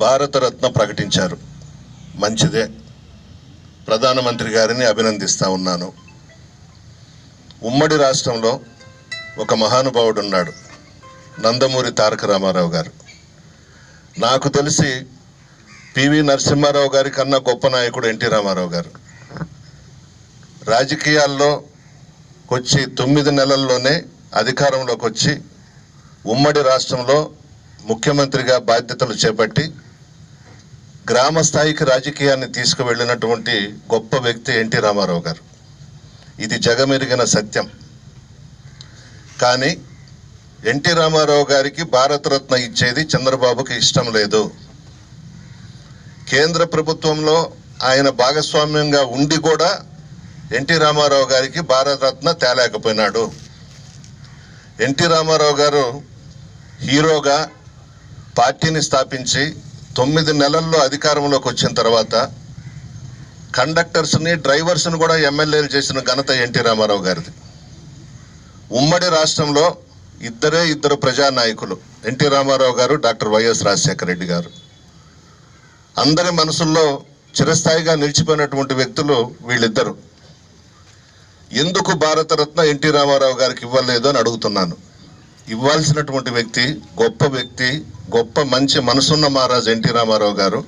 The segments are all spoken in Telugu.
భారతరత్న ప్రకటించారు. మంచిదే. ప్రధానమంత్రి గారిని అభినందిస్తా ఉన్నాను. ఉమ్మడి రాష్ట్రంలో ఒక మహానుభావుడు ఉన్నాడు నందమూరి తారక రామారావు గారు. నాకు తెలిసి పివి నరసింహారావు గారి కన్నా గొప్ప నాయకుడు ఎన్టీ రామారావు గారు. రాజకీయాల్లో వచ్చి తొమ్మిది నెలల్లోనే అధికారంలోకి వచ్చి ఉమ్మడి రాష్ట్రంలో ముఖ్యమంత్రిగా బాధ్యతలు చేపట్టి గ్రామ స్థాయికి రాజకీయాన్ని తీసుకువెళ్ళినటువంటి గొప్ప వ్యక్తి ఎన్టీ రామారావు గారు. ఇది జగమెరిగిన సత్యం. కానీ ఎన్టీ రామారావు గారికి భారతరత్న ఇచ్చేది చంద్రబాబుకి ఇష్టం లేదు. కేంద్ర ప్రభుత్వంలో ఆయన భాగస్వామ్యంగా ఉండి కూడా ఎన్టీ రామారావు గారికి భారతరత్న తేలేకపోయినాడు. ఎన్టీ రామారావు గారు హీరోగా పార్టీని స్థాపించి తొమ్మిది నెలల్లో అధికారంలోకి వచ్చిన తర్వాత కండక్టర్స్ని డ్రైవర్స్ని కూడా ఎమ్మెల్యేలు చేసిన ఘనత ఎన్టీ రామారావు గారిది. ఉమ్మడి రాష్ట్రంలో ఇద్దరే ఇద్దరు ప్రజానాయకులు ఎన్టీ రామారావు గారు డాక్టర్ వైఎస్ రాజశేఖర రెడ్డి గారు. అందరి మనసుల్లో చిరస్థాయిగా నిలిచిపోయినటువంటి వ్యక్తులు వీళ్ళిద్దరు. ఎందుకు భారతరత్న ఎన్టీ రామారావు గారికి ఇవ్వలేదు అని అడుగుతున్నాను. ఇవ్వాల్సినటువంటి వ్యక్తి గొప్ప వ్యక్తి గొప్ప మంచి మనసున్న మహారాజు ఎన్టీ రామారావు గారు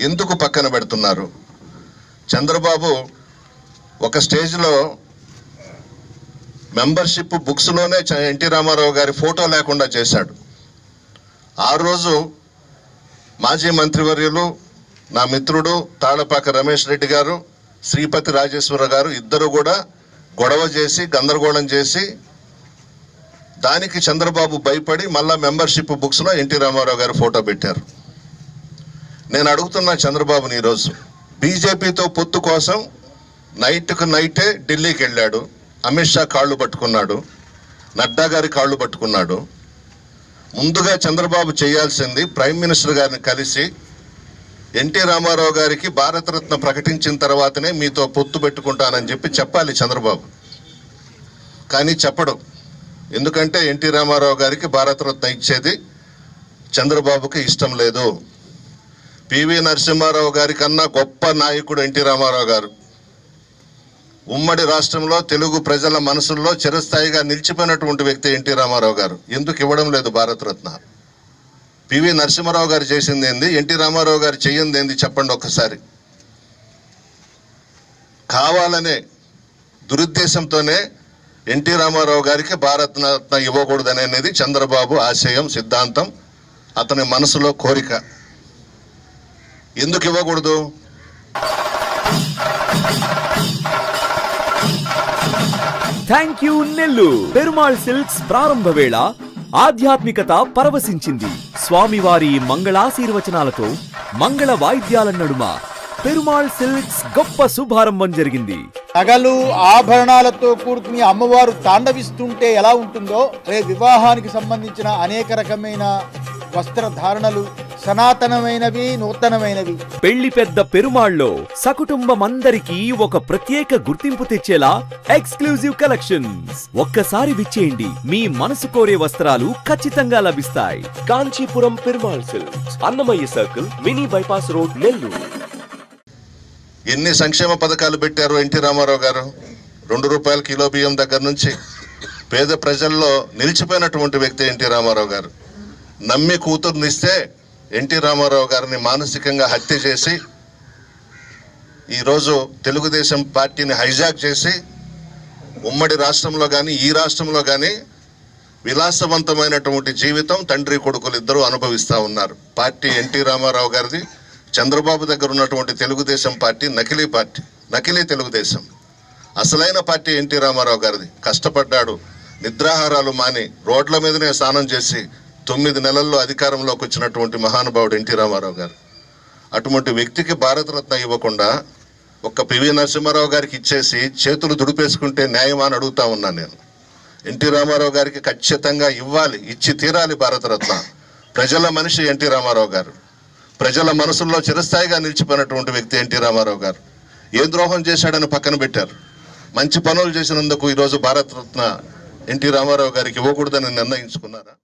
ఎందుకు పక్కన పెడుతున్నారు? చంద్రబాబు ఒక స్టేజ్లో మెంబర్షిప్ బుక్స్లోనే చ- ఎన్టీ రామారావు గారి ఫోటో లేకుండా చేశాడు. ఆ రోజు మాజీ మంత్రివర్యులు నా మిత్రుడు తాళపాక రమేష్ రెడ్డి గారు శ్రీపతి రాజేశ్వర గారు ఇద్దరు కూడా గొడవ చేసి గందరగోళం చేసి దానికి చంద్రబాబు భయపడి మళ్ళా మెంబర్షిప్ బుక్స్లో ఎన్టీ రామారావు గారు ఫోటో పెట్టారు. నేను అడుగుతున్నా చంద్రబాబుని ఈరోజు బీజేపీతో పొత్తు కోసం నైట్కు నైటే ఢిల్లీకి వెళ్ళాడు. అమిత్ షా కాళ్ళు పట్టుకున్నాడు. నడ్డా గారి కాళ్ళు పట్టుకున్నాడు. ముందుగా చంద్రబాబు చేయాల్సింది ప్రైమ్ మినిస్టర్ గారిని కలిసి ఎన్టీ రామారావు గారికి భారతరత్న ప్రకటించిన తర్వాతనే మీతో పొత్తు పెట్టుకుంటానని చెప్పి చెప్పాలి చంద్రబాబు. కానీ చెప్పడు. ఎందుకంటే ఎన్టీ రామారావు గారికి భారతరత్న ఇచ్చేది చంద్రబాబుకి ఇష్టం లేదు. పివి నరసింహారావు గారి కన్నా గొప్ప నాయకుడు ఎన్టీ రామారావు గారు. ఉమ్మడి రాష్ట్రంలో తెలుగు ప్రజల మనసుల్లో చిరస్థాయిగా నిలిచిపోయినటువంటి వ్యక్తి ఎన్టీ రామారావు గారు. ఎందుకు ఇవ్వడం లేదు భారతరత్న పివి నరసింహారావు గారు చేసింది ఏంది? ఎన్టీ రామారావు గారు చెయ్యింది ఏంది? చెప్పండి ఒక్కసారి. కావాలనే దురుద్దేశంతోనే ఎన్టీ రామారావు గారికి భారతరత్న ఇవ్వకూడదనేది చంద్రబాబు ఆశయం సిద్ధాంతం అతని మనసులో కోరిక. ఎందుకు ఇవ్వకూడదు? థ్యాంక్ యూ నెల్లు పెరుమాళ్ సిల్క్స్ ప్రారంభ వేళ ఆధ్యాత్మికత పరవశించింది. స్వామివారి మంగళాశీర్వచనాలతో మంగళ వాయిద్యాల నడుమ పెరుమాళ్ సిల్క్స్ గొప్ప శుభారంభం జరిగింది. నగలు ఆభరణాలతో కూడుకుని అమ్మవారు తాండవిస్తుంటే ఎలా ఉంటుందో రే వివాహానికి సంబంధించిన అనేక రకమైన వస్త్రధారణలు సనాతనమైనవి నూతనమైనవి. పెళ్ళి పెద్ద పెరుమాళ్ళో సకుటుంబమందరికీ ఒక ప్రత్యేక గుర్తింపు తెచ్చేలా ఎక్స్క్లూజివ్ కలెక్షన్స్. ఒక్కసారి విచ్చేయండి మీ మనసు కోరే వస్త్రాలు ఖచ్చితంగా లభిస్తాయి. Kanchipuram Perumal silks Annamayya circle mini bypass road Nellore. ఎన్ని సంక్షేమ పథకాలు పెట్టారు ఎన్టీ రామారావు గారు? రెండు రూపాయల కిలో బియ్యం దగ్గర నుంచి. పేద ప్రజల్లో నిలిచిపోయినటువంటి వ్యక్తి ఎన్టీ రామారావు గారు. నమ్మి కూతుర్నిస్తే ఎన్టీ రామారావు గారిని మానసికంగా హత్య చేసి ఈరోజు తెలుగుదేశం పార్టీని హైజాక్ చేసి ఉమ్మడి రాష్ట్రంలో కానీ ఈ రాష్ట్రంలో కానీ విలాసవంతమైనటువంటి జీవితం తండ్రి కొడుకులు ఇద్దరూ అనుభవిస్తూ ఉన్నారు. పార్టీ ఎన్టీ రామారావు గారిది చంద్రబాబు దగ్గర ఉన్నటువంటి తెలుగుదేశం పార్టీ నకిలీ పార్టీ నకిలీ తెలుగుదేశం. అసలైన పార్టీ ఎన్టీ రామారావు గారిది. కష్టపడ్డాడు నిద్రాహారాలు మాని రోడ్ల మీదనే స్నానం చేసి తొమ్మిది నెలల్లో అధికారంలోకి వచ్చినటువంటి మహానుభావుడు ఎన్టీ రామారావు గారు. అటువంటి వ్యక్తికి భారతరత్న ఇవ్వకుండా ఒక్క పివి నరసింహారావు గారికి ఇచ్చేసి చేతులు దుడిపేసుకుంటే న్యాయమా అని అడుగుతా ఉన్నాను నేను. ఎన్టీ రామారావు గారికి ఖచ్చితంగా ఇవ్వాలి ఇచ్చి తీరాలి భారతరత్న. ప్రజల మనిషి ఎన్టీ రామారావు గారు. ప్రజల మనసుల్లో చిరస్థాయిగా నిలిచిపోయినటువంటి వ్యక్తి ఎన్టీ రామారావు గారు. ఏ ద్రోహం చేశాడని పక్కన పెట్టారు. మంచి పనులు చేసినందుకు ఈరోజు భారతరత్న ఎన్టీ రామారావు గారికి ఇవ్వకూడదని నిర్ణయించుకున్నారా?